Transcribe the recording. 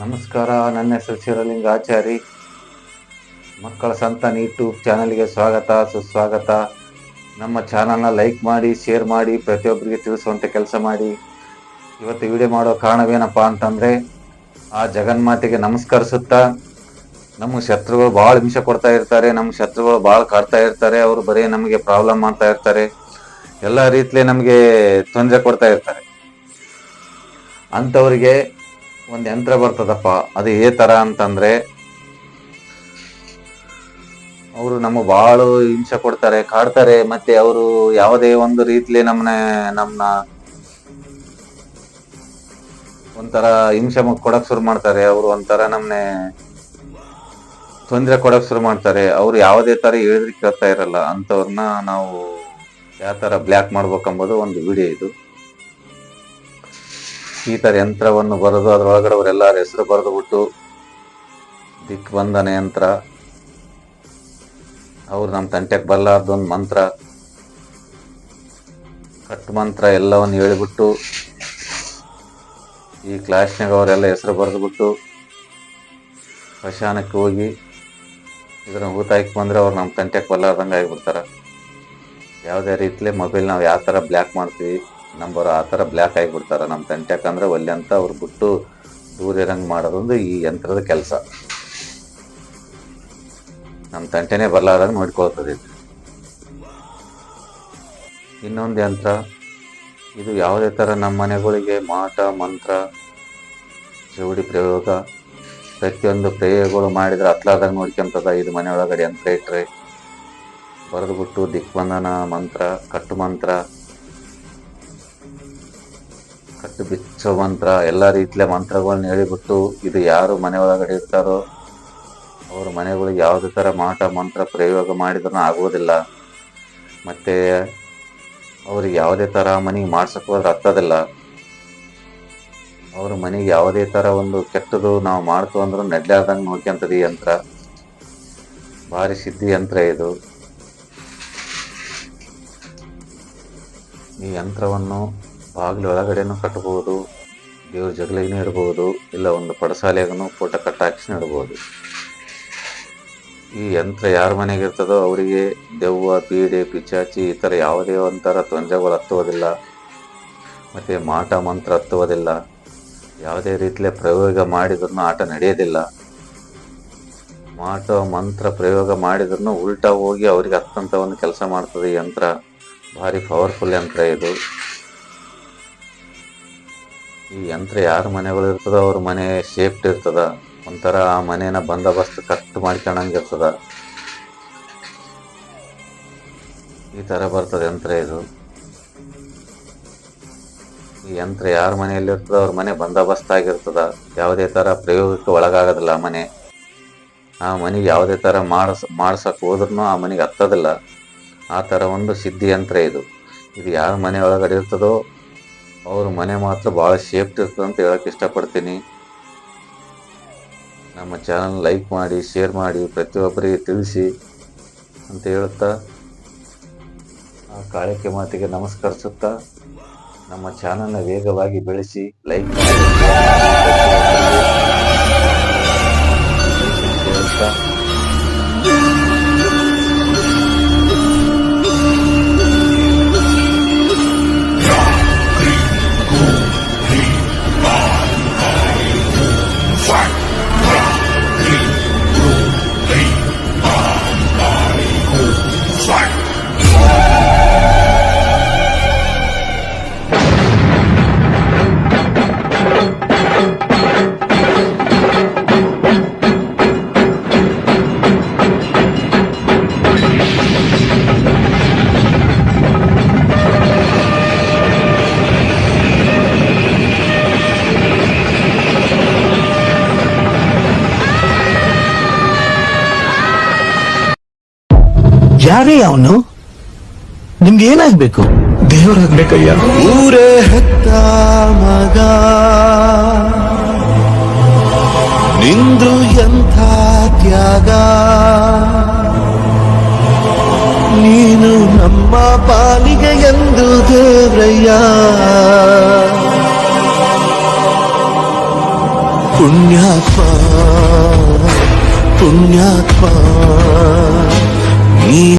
ನಮಸ್ಕಾರ, ನನ್ನ ಹೆಸರು ಶಿವಲಿಂಗ ಆಚಾರಿ. ಮಕ್ಕಳ ಸಂತಾನ ಯೂಟ್ಯೂಬ್ ಚಾನಲ್ಗೆ ಸ್ವಾಗತ, ಸುಸ್ವಾಗತ. ನಮ್ಮ ಚಾನಲ್ನ ಲೈಕ್ ಮಾಡಿ, ಶೇರ್ ಮಾಡಿ, ಪ್ರತಿಯೊಬ್ಬರಿಗೆ ತಿಳಿಸುವಂಥ ಕೆಲಸ ಮಾಡಿ. ಇವತ್ತು ವಿಡಿಯೋ ಮಾಡೋ ಕಾರಣವೇನಪ್ಪ ಅಂತಂದರೆ, ಆ ಜಗನ್ಮಾತೆಗೆ ನಮಸ್ಕರಿಸುತ್ತಾ, ನಮ್ಮ ಶತ್ರುಗಳು ಭಾಳ ಹಿಂಸೆ ಕೊಡ್ತಾ ಇರ್ತಾರೆ, ನಮ್ಮ ಶತ್ರುಗಳು ಭಾಳ ಕಾಡ್ತಾ ಇರ್ತಾರೆ, ಅವರು ಬರೀ ನಮಗೆ ಪ್ರಾಬ್ಲಮ್ ಮಾಡ್ತಾ ಇರ್ತಾರೆ. ಎಲ್ಲ ರೀತಿಲಿ ನಮಗೆ ತೊಂದರೆ ಕೊಡ್ತಾ ಇರ್ತಾರೆ. ಅಂಥವ್ರಿಗೆ ಒಂದು ಯಂತ್ರ ಬರ್ತದಪ್ಪ. ಅದು ಏ ತರ ಅಂತಂದ್ರೆ ಅವರು ನಮ್ಮ ಭಾಳ ಹಿಂಸೆ ಕೊಡ್ತಾರೆ, ಕಾಡ್ತಾರೆ, ಮತ್ತೆ ಅವರು ಯಾವುದೇ ಒಂದು ರೀತಿಲಿ ನಮ್ಮನ್ನ ನಮ್ಮನ್ನ ಒಂಥರ ಹಿಂಸೆ ಕೊಡಕ್ ಶುರು ಮಾಡ್ತಾರೆ. ಅವರು ಒಂಥರ ನಮ್ಮನ್ನೇ ತೊಂದರೆ ಕೊಡಕ್ ಶುರು ಮಾಡ್ತಾರೆ. ಅವ್ರು ಯಾವುದೇ ತರ ಹೇಳಿದ್ರೆ ಕೇಳ್ತಾ ಇರಲ್ಲ. ಅಂಥವ್ರನ್ನ ನಾವು ಯಾವ ತರ ಬ್ಲ್ಯಾಕ್ ಮಾಡ್ಬೇಕಂಬುದು ಒಂದು ವಿಡಿಯೋ ಇದು. ಈ ತರ ಯಂತ್ರವನ್ನು ಬರೆದು ಅದರೊಳಗಡೆ ಅವರೆಲ್ಲರ ಹೆಸರು ಬರೆದು ಬಿಟ್ಟು ದಿಕ್ಬಂಧನ ಯಂತ್ರ. ಅವ್ರು ನಮ್ಮ ತಂಟೆಗೆ ಬರಲಾರ್ದು ಒಂದು ಮಂತ್ರ. ಕಟ್ ಮಂತ್ರ ಎಲ್ಲವನ್ನು ಹೇಳಿಬಿಟ್ಟು ಈ ಕ್ಲಾಸ್ನಾಗ ಅವರೆಲ್ಲ ಹೆಸರು ಬರೆದುಬಿಟ್ಟು ಸ್ಮಶಾನಕ್ಕೆ ಹೋಗಿ ಇದನ್ನು ಹೂತಾಯ್ಕೆ ಬಂದ್ರೆ ಅವ್ರು ನಮ್ಮ ತಂಟೆಗೆ ಬರಲಾರ್ದಂಗೆ ಆಗಿಬಿಡ್ತಾರೆ. ಯಾವುದೇ ರೀತಿಲಿ ಮೊಬೈಲ್ ನಾವು ಯಾವ ಥರ ಬ್ಲ್ಯಾಕ್ ಮಾಡ್ತೀವಿ. ನಂಬರ್ ಆ ಥರ ಬ್ಲ್ಯಾಕ್ ಆಗಿಬಿಡ್ತಾರೆ ನಮ್ಮ ತಂಟೆಕ್ ಅಂದ್ರೆ ಒಲ್ಲೆ ಅಂತ ಅವ್ರು ಬಿಟ್ಟು ದೂರ ಇರಂಗೆ ಮಾಡೋದೊಂದು ಈ ಯಂತ್ರದ ಕೆಲಸ. ನಮ್ಮ ತಂಟೆನೇ ಬರಲಾರ್ದಂಗೆ ನೋಡ್ಕೊಳ್ತದೆ ಇನ್ನೊಂದು ಯಂತ್ರ, ಇದು ಯಾವುದೇ ಥರ ನಮ್ಮ ಮನೆಗಳಿಗೆ ಮಾಟ, ಮಂತ್ರ, ಜೋಡಿ ಪ್ರಯೋಗ, ಪ್ರತಿಯೊಂದು ಪ್ರಯೋಗಗಳು ಮಾಡಿದ್ರೆ ಹತ್ಲಾರ್ದಂಗೆ ನೋಡ್ಕೊಂತದ. ಇದು ಮನೆ ಒಳಗಡೆ ಯಂತ್ರ ಇಟ್ಟರೆ ಬರೆದುಬಿಟ್ಟು ದಿಕ್ಬಂಧನ ಮಂತ್ರ, ಕಟ್ಟು ಮಂತ್ರ ಕಟ್ಟು ಬಿಚ್ಚೋ ಮಂತ್ರ, ಎಲ್ಲ ರೀತಿಯ ಮಂತ್ರಗಳನ್ನ ಹೇಳಿಬಿಟ್ಟು ಇದು ಯಾರು ಮನೆ ಒಳಗಡೆ ಇರ್ತಾರೋ ಅವ್ರ ಮನೆಗಳಿಗೆ ಯಾವುದೇ ಥರ ಮಾಟ, ಮಂತ್ರ, ಪ್ರಯೋಗ ಮಾಡಿದ್ರೂ ಆಗೋದಿಲ್ಲ ಮತ್ತು ಅವ್ರಿಗೆ ಯಾವುದೇ ಥರ ಮನೆಗೆ ಮಾಡ್ಸಕ್ಕೆ ಹೋದ್ರೆ ಹತ್ತೋದಿಲ್ಲ. ಅವ್ರ ಮನೆಗೆ ಯಾವುದೇ ಥರ ಒಂದು ಕೆಟ್ಟದು ನಾವು ಮಾಡ್ತು ಅಂದ್ರೂ ನಡ್ಲಾರ್ದಂಗೆ ನೋಡ್ಕೊಂತದ ಈ ಯಂತ್ರ. ಭಾರಿ ಸಿದ್ಧಿ ಯಂತ್ರ ಇದು. ಈ ಯಂತ್ರವನ್ನು ಬಾಗಿಲು ಒಳಗಡೆನೂ ಕಟ್ಟಬಹುದು ದೇವ್ರ ಜಗಲಿಗೂ ಇಡಬಹುದು ಇಲ್ಲ ಒಂದು ಪಡಸಾಲೆಗೂ ಫೋಟೋ ಕಟ್ಟ ಹಾಕಿಸಿ ಇಡಬಹುದು ಈ ಯಂತ್ರ ಯಾರ ಮನೆಗೆ ಇರ್ತದೋ ಅವರಿಗೆ ದೆವ್ವ, ಪೀಡೆ, ಪಿಚಾಚಿ ಈ ಥರ ಯಾವುದೇ ಒಂಥರ ತೊಂದರೆಗಳು ಹತ್ತುವುದಿಲ್ಲ. ಮತ್ತೆ ಮಾಟ, ಮಂತ್ರ ಹತ್ತುವುದಿಲ್ಲ. ಯಾವುದೇ ರೀತಿಯ ಪ್ರಯೋಗ ಮಾಡಿದ್ರೂ ಆಟ ನಡೆಯೋದಿಲ್ಲ. ಮಾಟ, ಮಂತ್ರ ಪ್ರಯೋಗ ಮಾಡಿದ್ರೂ ಉಲ್ಟಾ ಹೋಗಿ ಅವ್ರಿಗೆ ಅತ್ಯಂತ ಒಂದು ಕೆಲಸ ಮಾಡ್ತದೆ ಈ ಯಂತ್ರ. ಭಾರಿ ಪವರ್ಫುಲ್ ಯಂತ್ರ ಇದು. ಈ ಯಂತ್ರ ಯಾರ ಮನೆಗಳು ಇರ್ತದೋ ಅವ್ರ ಮನೆ ಸೇಫ್ಟಿ ಇರ್ತದ. ಒಂಥರ ಆ ಮನೇನ ಬಂದೋಬಸ್ತ್ ಕಟ್ ಮಾಡ್ಕೊಳಂಗಿರ್ತದ ಈ ತರ ಬರ್ತದೆ ಯಂತ್ರ ಇದು. ಈ ಯಂತ್ರ ಯಾರ ಮನೆಯಲ್ಲಿ ಇರ್ತದ, ಅವ್ರ ಮನೆ ಬಂದೋಬಸ್ತ್ ಆಗಿರ್ತದ. ಯಾವುದೇ ತರ ಪ್ರಯೋಗಕ್ಕೆ ಒಳಗಾಗೋದಿಲ್ಲ ಆ ಮನೆ. ಆ ಮನೆಗೆ ಯಾವುದೇ ತರ ಮಾಡಸ್, ಮಾಡ್ಸಕ್ ಹೋದ್ರೂ ಆ ಮನೆಗೆ ಹತ್ತೋದಿಲ್ಲ. ಆ ಥರ ಒಂದು ಸಿದ್ಧಿ ಯಂತ್ರ ಇದು. ಇದು ಯಾರ ಮನೆ ಒಳಗಡೆ ಇರ್ತದೋ ಅವ್ರ ಮನೆ ಮಾತ್ರ ಭಾಳ ಶೇಫ್ಟ್ ಇರ್ತದೆ ಅಂತ ಹೇಳಕ್ಕೆ ಇಷ್ಟಪಡ್ತೀನಿ. ನಮ್ಮ ಚಾನಲ್ ಲೈಕ್ ಮಾಡಿ ಶೇರ್ ಮಾಡಿ, ಪ್ರತಿಯೊಬ್ಬರಿಗೆ ತಿಳಿಸಿ ಅಂತ ಹೇಳುತ್ತಾ, ಆ ಕಾಳಿಕೆ ಮಾತಿಗೆ ನಮಸ್ಕರಿಸುತ್ತಾ, ನಮ್ಮ ಚಾನಲ್ನ ವೇಗವಾಗಿ ಬೆಳೆಸಿ ಲೈಕ್ ಮಾಡಿ. ಯಾರೇ ಅವನು ನಿಮ್ಗೆ ಏನಾಗ್ಬೇಕು? ದೇವರಾಗ್ಬೇಕಯ್ಯ. ಊರೇ ಹೆತ್ತ ಮಗ. ನಿಂದು ಎಂಥ ತ್ಯಾಗ. ನೀನು ನಮ್ಮ ಪಾಲಿಗೆ ಎಂದು ದೇವ್ರಯ್ಯ. ಪುಣ್ಯಾತ್ಮ ಪುಣ್ಯಾತ್ಮ ನೀ